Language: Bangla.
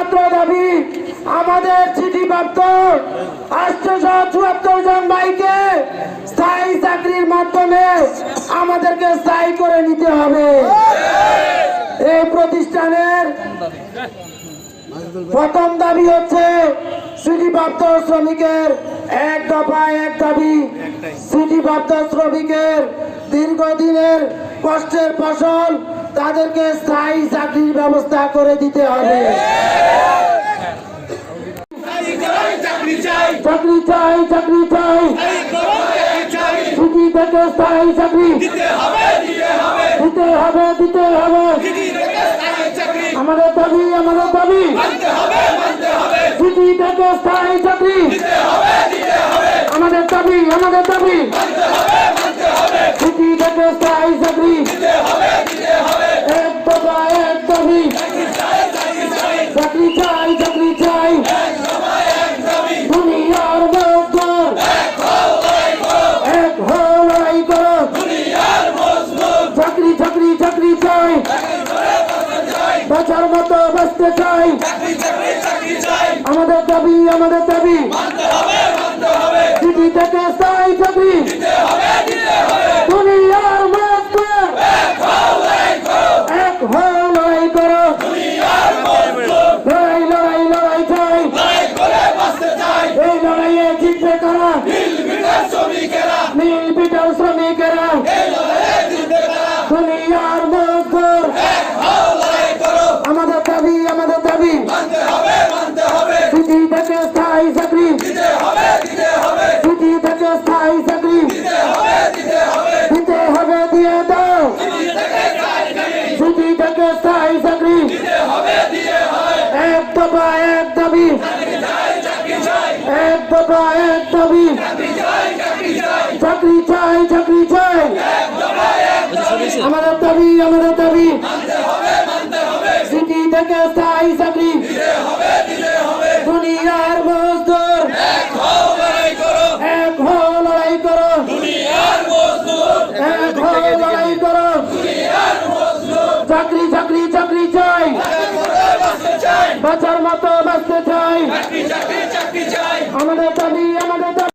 একমাত্র দাবি, আমাদের চিঠিপ্রাপ্ত আটশোশো চুয়াত্তর জন ভাইকে স্থায়ী চাকরির মাধ্যমে আমাদেরকে স্থায়ী করে নিতে হবে। এই প্রতিষ্ঠানের প্রথম দাবি হচ্ছে শ্রমিকের এক দফা এক দাবি ছুটিপ্রাপ্ত শ্রমিকের দীর্ঘদিনের কষ্টের ফসল তাদেরকে স্থায়ী চাকরির ব্যবস্থা করে দিতে হবে। চাকরি চাই চাকরি চাই। ছুটি থেকে স্থায়ী চাকরি। দিতে হবে দিতে হবে। দিতে হবে আমাদের দাবি আমাদের দাবি। ছুটি থেকে স্থায়ী চাকরি। আমাদের দাবি আমাদের দাবি। মতো বাঁচতে চাই। আমাদের দাবি আমাদের দাবি মানতে হবে মানতে হবে ছুটি থেকে স্থায়ী চাকরি দিতে হবে দিতে হবে দুনিয়ার মজদুর এক হও লড়াই করো এক হও লড়াই করো দুনিয়ার মজদুর লড়াই লড়াই লড়াই চাই লড়াই করে বাঁচতে চাই এই লড়াইয়ে জিতবে কারা মিল মিটার শ্রমিকেরা মিল পিটার শ্রমিকেরা এই লড়াইয়ে জিতবে তারা দুনিয়ার মজদুর এক হও লড়াই করো আমাদের দাবি আমাদের দাবি মানতে হবে মানতে হবে ছুটি থেকে স্থায়ী চাকরি। দিতে হবে দিতে হবে। ছুটি থেকে স্থায়ী চাকরি। দিতে হবে দিতে হবে। দিতে হবে দিয়ে দাও। ছুটি থেকে স্থায়ী চাকরি। দিতে হবে দিতে হবে। এক দফা এক দাবি। এক দফা এক দাবি। চাকরি চাই চাকরি চাই। আমাদের দাবি আমাদের দাবি। ছুটি থেকে স্থায়ী চাকরি চাকরি চাকরি চাই। বাঁচার মতো বাঁচতে চাই। আমাদের দাবি আমাদের দাবি।